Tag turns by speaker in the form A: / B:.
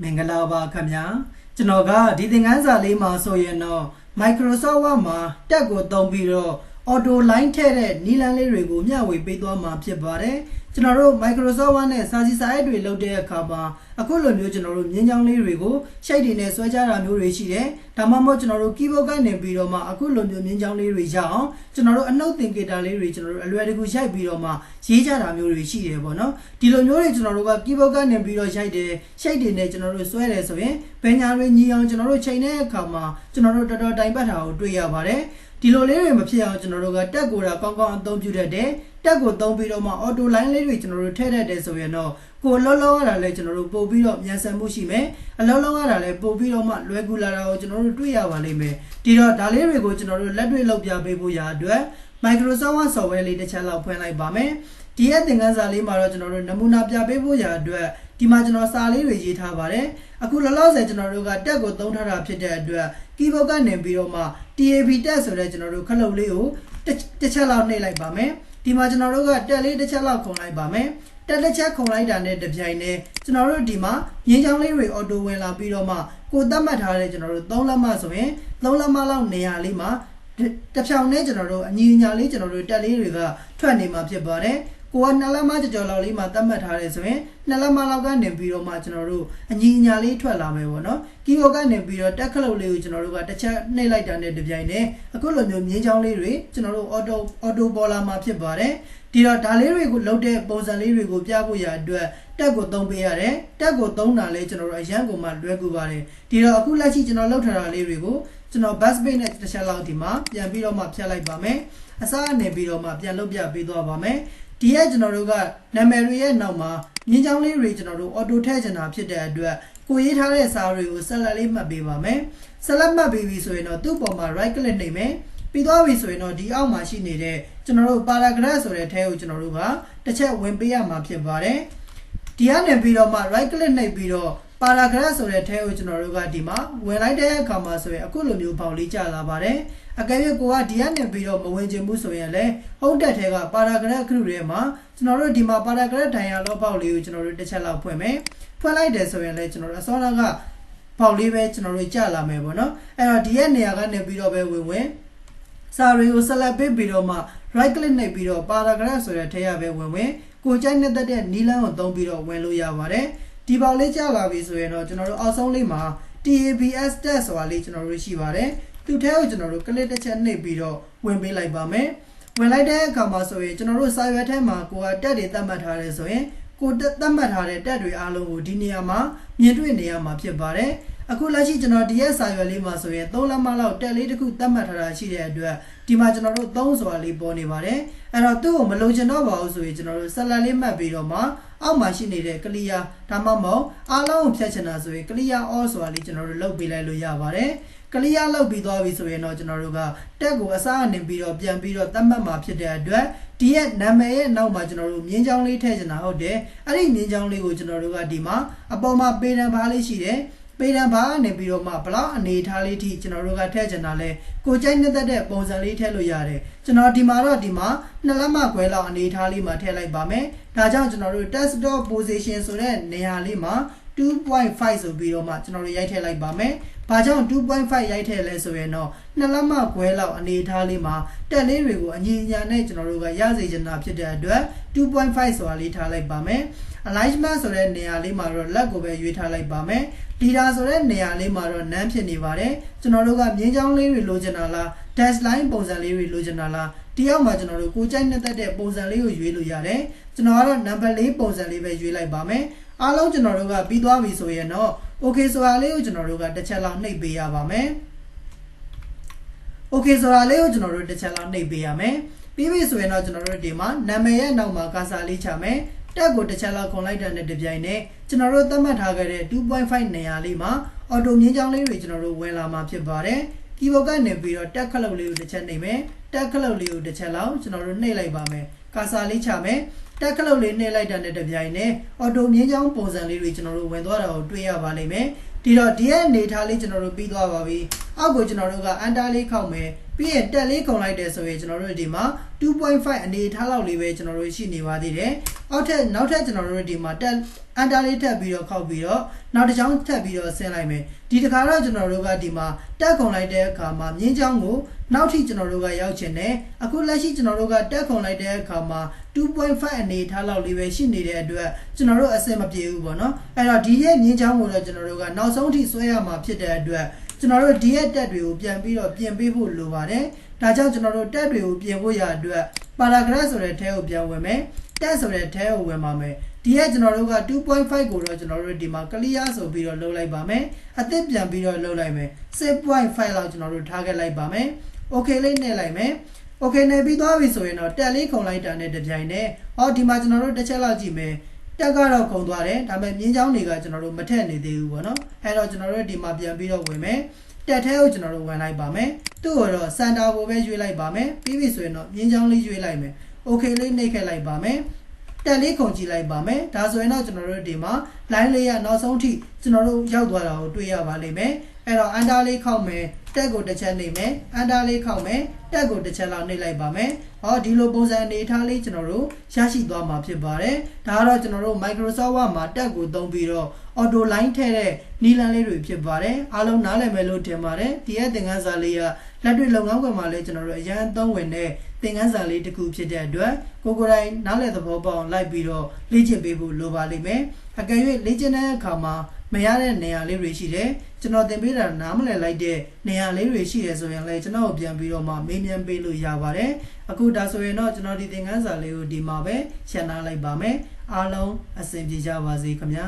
A: မင်္ဂလာပါခင်ဗျာကျွန်တော်ကဒီသင်ခန်းစာလေးမှာဆိုရင်တော့ Microsoft Word မှာတက်ကိုသုံးပြီးတော့ auto line ထည့်တဲ့နည်းလမ်းလေးတွေကိုမျှဝေပေးသွားမှာဖြစ်ပါတယ်ကျွန်တော်တို့ Microsoft Word နဲ့စာစီစာရိုက်တွေလုပ်တဲ့အခါမှာအခုလိုမျိုးကျွန်တော်တို့မြင်းချောင်းလေးတွေကိုရှိတ်တွေနဲ့ဆွဲကြတာမျိုးတွေရှိတယ်ဒါမှမဟုတ်ကျွန်တော်တို့ keyboard ကနေပြီးတော့မှအခုလိုမျိုးမြင်းချောင်းလေးတွေရအောင်ကျွန်တော်တို့အနှုတ်သင်္ကေတလေးတွေကျွန်တော်တို့အလွယ်တကူရိုက်ပြီးတော့မှရေးကြတာမျိုးတွေရှိတယ်ပေါ့နော်ဒီလိုမျိုးတွေကျွန်တော်တို့က keyboard ကနေပြီးတော့ရိုက်တယ်ရှိတ်တွေနဲ့ကျွန်တော်တို့ဆွဲတယ်ဆိုရင်ဘယ်ညာတွေညီအောင်ကျွန်တော်တို့ချိန်တဲ့အခါမှာကျွန်တော်တို့တော်တော်တိုင်ပတ်တာကိုတွေ့ရပါတယ် ဒီလိုလေးတွေမဖြစ်အောင်ကျွန်တော်တို့ကတက်ကိုတာကောင်းကောင်းအသုံးပြုတတ်တယ်တက်ကိုသုံးပြီးတော့မှ auto line လေးတွေကျွန်တော်တို့ထည့်တတ်တယ်ဆိုရင်တော့ကိုလောလောရတာလဲကျွန်တော်တို့ပို့ပြီးတော့မြန်ဆန်မှုရှိမယ်အလောလောရတာလဲပို့ပြီးတော့မှလွယ်ကူလာတာကိုကျွန်တော်တို့တွေ့ရပါလိမ့်မယ်ဒီတော့ဒါလေးတွေကိုကျွန်တော်တို့လက်တွေ့လုပ်ပြပေးဖို့ရာအတွက် Microsoft Word software လေးတစ်ချက်လောက်ဖွင့်လိုက်ပါမယ်ဒီရဲ့သင်ခန်းစာလေးမှာတော့ကျွန်တော်တို့နမူနာပြပေးဖို့ရာအတွက် ဒီမှာကျွန်တော်စာလေးတွေရေးထားပါတယ်အခုလောလောဆယ်ကျွန်တော်တို့ကတက်ကိုသုံးထားတာဖြစ်တဲ့အတွက် keyboard ကနေပြီးတော့မှ TAB တက်ဆိုတဲ့ကျွန်တော်တို့ခလုတ်လေးကိုတစ်ချက်လောက်နှိပ်လိုက်ပါမယ်ဒီမှာကျွန်တော်တို့ကတက်လေးတစ်ချက်လောက်ခုံလိုက်ပါမယ်တက်တစ်ချက်ခုံလိုက်တာနဲ့တပြိုင်တည်းကျွန်တော်တို့ဒီမှာရင်းချောင်းလေးတွေအော်တိုဝင်လာပြီးတော့မှကိုသတ်မှတ်ထားတဲ့ကျွန်တော်တို့3လက်မဆိုရင်3လက်မလောက်နေရာလေးမှာတစ်ဖြောင်နဲ့ကျွန်တော်တို့အညီအညာလေးကျွန်တော်တို့တက်လေးတွေကထွက်နေမှာဖြစ်ပါတယ် ကိုကနှစ်လက်မကြော်ကြော်လောက်လေးမှာသတ်မှတ်ထားတယ်ဆိုရင်နှစ်လက်မလောက်ကနေပြီးတော့မှကျွန်တော်တို့အညီအညာလေးထွက်လာမယ်ပေါ့နော်ကီဘိုးကနေပြီးတော့တက်ခလုတ်လေးကိုကျွန်တော်တို့ကတစ်ချက်နှိပ်လိုက်တာနဲ့တပြိုင်နက်အခုလိုမျိုးမြင်းချောင်းလေးတွေကျွန်တော်တို့အော်တိုအော်တိုပေါ်လာမှာဖြစ်ပါတယ်ဒီတော့ဒါလေးတွေကိုလုတ်တဲ့ပုံစံလေးတွေကိုပြဖို့ရအတွက်တက်ကိုသုံးပေးရတယ်တက်ကိုသုံးတာလဲကျွန်တော်တို့အရန်ကိုမှလွယ်ကူပါတယ်ဒီတော့အခုလက်ရှိကျွန်တော်လုတ်ထားတာလေးတွေကိုကျွန်တော် bus page နဲ့တစ်ချက်လောက်ဒီမှာပြန်ပြီးတော့မှဖြတ်လိုက်ပါမယ် အစားအနေပြီးတော့မှပြန်လုတ်ပြပေးသွားပါမယ်ဒီရဲ့ကျွန်တော်တို့ကနာမည်တွေရဲ့နောက်မှာမြင်းချောင်းလေးတွေကျွန်တော်တို့ auto ထည့်ချင်တာဖြစ်တဲ့အတွက်ကိုရေးထားတဲ့စာတွေကိုဆက်လက်လေးမှတ်ပေးပါမယ်ဆက်လက်မှတ်ပေးပြီဆိုရင်တော့သူ့ပေါ်မှာ right click နှိပ်မယ်ပြီးသွားပြီဆိုရင်တော့ဒီအောက်မှာရှိနေတဲ့ကျွန်တော်တို့ paragraph ဆိုတဲ့ထဲကိုကျွန်တော်တို့ကတစ်ချက်ဝင်ပေးရမှာဖြစ်ပါတယ်ဒီကနေပြီးတော့မှ right click နှိပ်ပြီးတော့ paragraph ဆိုတဲ့ထဲကိုကျွန်တော်တို့ကဒီမှာဝင်လိုက်တဲ့အခါမှာဆိုရင်အခုလိုမျိုးပေါက်လေးကျလာပါတယ်အကယ်၍ကိုကဒီကနေပြီးတော့မဝင်ချင်ဘူးဆိုရင်လည်းဟုတ်တက်ထဲက paragraph ခရုထဲမှာကျွန်တော်တို့ဒီမှာ paragraph ဒိုင်ယာလောပေါက်လေးကိုကျွန်တော်တို့တစ်ချက်လောက်ဖွင့်မယ်ဖွင့်လိုက်တယ်ဆိုရင်လည်းကျွန်တော်တို့အစောကပေါက်လေးပဲကျွန်တော်တို့ကျလာမယ်ပေါ့နော်အဲ့တော့ဒီရဲ့နေရာကနေပြီးတော့ပဲဝင်ဝင်စာတွေကိုဆက်လက်ပေးပြီးတော့မှ right click နှိပ်ပြီးတော့ paragraph ဆိုတဲ့ထဲရပဲဝင်ဝင်ကိုကြိုက်နေတဲ့နီလန်းကိုသုံးပြီးတော့ဝင်လို့ရပါတယ် ဒီပေါက်လေးကြာလာပြီဆိုရင်တော့ကျွန်တော်တို့အောက်ဆုံးလေးမှာ TABS test ဆိုတာလေးကျွန်တော်တို့ရှိပါတယ်သူထဲကိုကျွန်တော်တို့ click တစ်ချက်နှိပ်ပြီးတော့ဝင်ပေးလိုက်ပါမယ်ဝင်လိုက်တဲ့အခါမှာဆိုရင်ကျွန်တော်တို့စာရွက်ထဲမှာကိုကတက်တွေသတ်မှတ်ထားတယ်ဆိုရင်ကိုတက်သတ်မှတ်ထားတဲ့တက်တွေအားလုံးကိုဒီနေရာမှာမြင်တွေ့နေရမှာဖြစ်ပါတယ် အခုလက်ရှိကျွန်တော်ဒီရဲ့စာရွက်လေးမှာဆိုရင်3လက်မလောက်တက်လေးတစ်ခုသတ်မှတ်ထားတာရှိတဲ့အတွက်ဒီမှာကျွန်တော်တို့3ဆိုတာလေးပေါ်နေပါတယ်အဲ့တော့သူ့ကိုမလုံချင်တော့ပါဘူးဆိုရင်ကျွန်တော်တို့ဆက်လက်လေးမှတ်ပြီးတော့မှအောက်မှာရှိနေတဲ့ကလီယာဒါမှမဟုတ်အားလုံးကိုဖြတ်ချင်တာဆိုရင်ကလီယာ all ဆိုတာလေးကျွန်တော်တို့လုပ်ပေးလိုက်လို့ရပါတယ်ကလီယာလောက်ပြီးသွားပြီဆိုရင်တော့ကျွန်တော်တို့ကတက်ကိုအစားအနေပြီးတော့ပြန်ပြီးတော့သတ်မှတ်မှာဖြစ်တဲ့အတွက်ဒီရဲ့နာမည်ရဲ့နောက်မှာကျွန်တော်တို့မြင်းချောင်းလေးထည့်ချင်တာဟုတ်တယ်အဲ့ဒီမြင်းချောင်းလေးကိုကျွန်တော်တို့ကဒီမှာအပေါ်မှာပေတံပါးလေးရှိတယ် ပေတံပါနေပြီးတော့မှဘလောက်အနေထားလေးထိကျွန်တော်တို့ကထည့်ချင်တာလဲကိုကြိုက်နေတဲ့တဲ့ပုံစံလေးထည့်လို့ရတယ်ကျွန်တော်ဒီမှာတော့ဒီမှာနှစ်လက်မခွဲလောက်အနေထားလေးမှာထည့်လိုက်ပါမယ်ဒါကြောင့်ကျွန်တော်တို့ desktop position ဆိုတဲ့နေရာလေးမှာ 2.5ဆိုပြီးတော့မှကျွန်တော်တို့ရိုက်ထည့်လိုက်ပါမယ်။ဘာကြောင့်2.5ရိုက်ထည့်လဲဆိုရင်တော့နှစ်လက်မခွဲလောက်အနေထားလေးမှာတက်လေးတွေကိုအညီအညာနဲ့ကျွန်တော်တို့ကရစေချင်တာဖြစ်တဲ့အတွက်2.5ဆိုတာလေးထားလိုက်ပါမယ်။ alignment ဆိုတဲ့နေရာလေးမှာတော့လက်ကိုပဲရွေးထားလိုက်ပါမယ်။ leader ဆိုတဲ့နေရာလေးမှာတော့ none ဖြစ်နေပါတယ်။ကျွန်တော်တို့ကမြင်းချောင်းလေးတွေလိုချင်တာလား dash line ပုံစံလေးတွေလိုချင်တာလားဒီအောက်မှာကျွန်တော်တို့ကိုကြိုက်နေတဲ့တဲ့ပုံစံလေးကိုရွေးလို့ရတယ်။ကျွန်တော်ကတော့ number ၄ပုံစံလေးပဲရွေးလိုက်ပါမယ်။ အားလုံးကျွန်တော်တို့ကပြီးသွားပြီဆိုရင်တော့ okay ဆိုတာလေးကိုကျွန်တော်တို့ကတစ်ချက်လောက်နှိပ်ပေးရပါမယ် okay ဆိုတာလေးကိုကျွန်တော်တို့တစ်ချက်လောက်နှိပ်ပေးရမယ်ပြီးပြီဆိုရင်တော့ကျွန်တော်တို့ဒီမှာနာမည်ရဲ့နောက်မှာကာစာလေးချမယ်တက်ကိုတစ်ချက်လောက်ခုံလိုက်တဲ့နဲ့တပြိုင်နက်ကျွန်တော်တို့သတ်မှတ်ထားခဲ့တဲ့2.5နေရာလေးမှာအော်တိုမြင်းချောင်းလေးတွေကျွန်တော်တို့ဝင်လာမှာဖြစ်ပါတယ်ကီဘိုကနေပြီးတော့တက်ခလုတ်လေးကိုတစ်ချက်နှိပ်မယ်တက်ခလုတ်လေးကိုတစ်ချက်လောက်ကျွန်တော်တို့နှိပ်လိုက်ပါမယ်ကာစာလေးချမယ် တက်ကလုတ်လေးနှိပ်လိုက်တာနဲ့တပြိုင်နက်အော်တိုမြင်းချောင်းပုံစံလေးတွေကျွန်တော်တို့ဝင်သွားတာကိုတွေ့ရပါလိမ့်မယ်ဒီတော့ဒီရဲ့အနေထားလေးကျွန်တော်တို့ပြီးသွားပါပြီအောက်ကိုကျွန်တော်တို့ကအန်တာလေးခောက်မယ် ပြီးရင်တက်လေးခုံလိုက်တယ်ဆိုရင်ကျွန်တော်တို့ဒီမှာ2.5အနေထားလောက်လေးပဲကျွန်တော်တို့ရှိနေပါသေးတယ်အောက်ထပ်နောက်ထပ်ကျွန်တော်တို့ဒီမှာတက်အန်တာလေးထပ်ပြီးတော့ခောက်ပြီးတော့နောက်တစ်ချောင်းထပ်ပြီးတော့ဆင်းလိုက်မယ်ဒီတစ်ခါတော့ကျွန်တော်တို့ကဒီမှာတက်ခုံလိုက်တဲ့အခါမှာမြင်းချောင်းကိုနောက်ထိကျွန်တော်တို့ကရောက်ချင်တယ်အခုလက်ရှိကျွန်တော်တို့ကတက်ခုံလိုက်တဲ့အခါမှာ2.5အနေထားလောက်လေးပဲရှိနေတဲ့အတွက်ကျွန်တော်တို့အဆင်မပြေဘူးပေါ့နော်အဲ့တော့ဒီရဲ့မြင်းချောင်းကိုတော့ကျွန်တော်တို့ကနောက်ဆုံးထိဆွဲရမှာဖြစ်တဲ့အတွက် ကျွန်တော်တို့ဒီရဲ့တက်တွေကိုပြန်ပြီးတော့ပြင်ပေးဖို့လိုပါတယ်ဒါကြောင့်ကျွန်တော်တို့တက်တွေကိုပြင်ဖို့ရအတွက်ပါရာဂရက်ဆိုတဲ့ထဲကိုပြန်ဝင်မယ်တက်ဆိုတဲ့ထဲကိုဝင်ပါမယ်ဒီရဲ့ကျွန်တော်တို့က2.5ကိုတော့ကျွန်တော်တို့ဒီမှာ clear ဆိုပြီးတော့လုပ်လိုက်ပါမယ်အသစ်ပြန်ပြီးတော့လုပ်လိုက်မယ်6.5လောက်ကျွန်တော်တို့ထားခဲ့လိုက်ပါမယ် okay လေးနဲ့လိုက်မယ် okay နဲ့ပြီးသွားပြီဆိုရင်တော့တက်လေးခုံလိုက်တာနဲ့တပြိုင်နက်ဟောဒီမှာကျွန်တော်တို့တစ်ချက်လောက်ကြည့်မယ် တက်ကတော့ခုံသွားတယ်ဒါပေမဲ့မြင်းချောင်းတွေကကျွန်တော်တို့မထက်နေသေးဘူးပေါ့နော်အဲ့တော့ကျွန်တော်တို့ဒီမှာပြန်ပြီးတော့ဝင်မယ်တက်ထဲကိုကျွန်တော်တို့ဝင်လိုက်ပါမယ်သူ့ကိုတော့စန်တာကိုပဲရွေးလိုက်ပါမယ်ပြီးပြီဆိုရင်တော့မြင်းချောင်းလေးရွေးလိုက်မယ် okay လေးနှိပ်ခဲ့လိုက်ပါမယ်တက်လေးခုံကြည့်လိုက်ပါမယ်ဒါဆိုရင်တော့ကျွန်တော်တို့ဒီမှာ line လေးရနောက်ဆုံးထိကျွန်တော်တို့ရောက်သွားတာကိုတွေ့ရပါလိမ့်မယ်အဲ့တော့အန်တာလေးခောက်မယ်တက်ကိုတစ်ချက်နှိပ်မယ်အန်တာလေးခောက်မယ်တက်ကိုတစ်ချက်လောက်နှိပ်လိုက်ပါမယ်ဟောဒီလိုပုံစံအနေထားလေးကျွန်တော်တို့ရရှိသွားမှာဖြစ်ပါတယ်ဒါကတော့ကျွန်တော်တို့ Microsoft Word မှာတက်ကိုသုံးပြီးတော့ auto line ထည့်တဲ့နီလန်လေးတွေဖြစ်ပါတယ်အားလုံးနားလည်မယ်လို့ထင်ပါတယ်ဒီရဲ့သင်ခန်းစာလေးကလက်တွေ့လုပ်ငန်းခွင်မှာလည်းကျွန်တော်တို့အရန်သုံးဝင်တဲ့သင်ခန်းစာလေးတစ်ခုဖြစ်တဲ့အတွက်ကိုကိုယ်တိုင်နားလည်သဘောပေါက်လိုက်ပြီးတော့လေ့ကျင့်ပေးဖို့လိုပါလိမ့်မယ်အကယ်၍လေ့ကျင့်တဲ့အခါမှာ မရတဲ့နေရာလေးတွေရှိတယ်ကျွန်တော်သင်ပေးတာနားမလည်လိုက်တဲ့နေရာလေးတွေရှိတယ်ဆိုရင်လည်းကျွန်တော်ပြန်ပြီးတော့မှမေးမြန်းပေးလို့ရပါတယ်အခုဒါဆိုရင်တော့ကျွန်တော်ဒီသင်ခန်းစာလေးကိုဒီမှာပဲရှင်းထားလိုက်ပါမယ်အားလုံးအဆင်ပြေကြပါစေခင်ဗျာ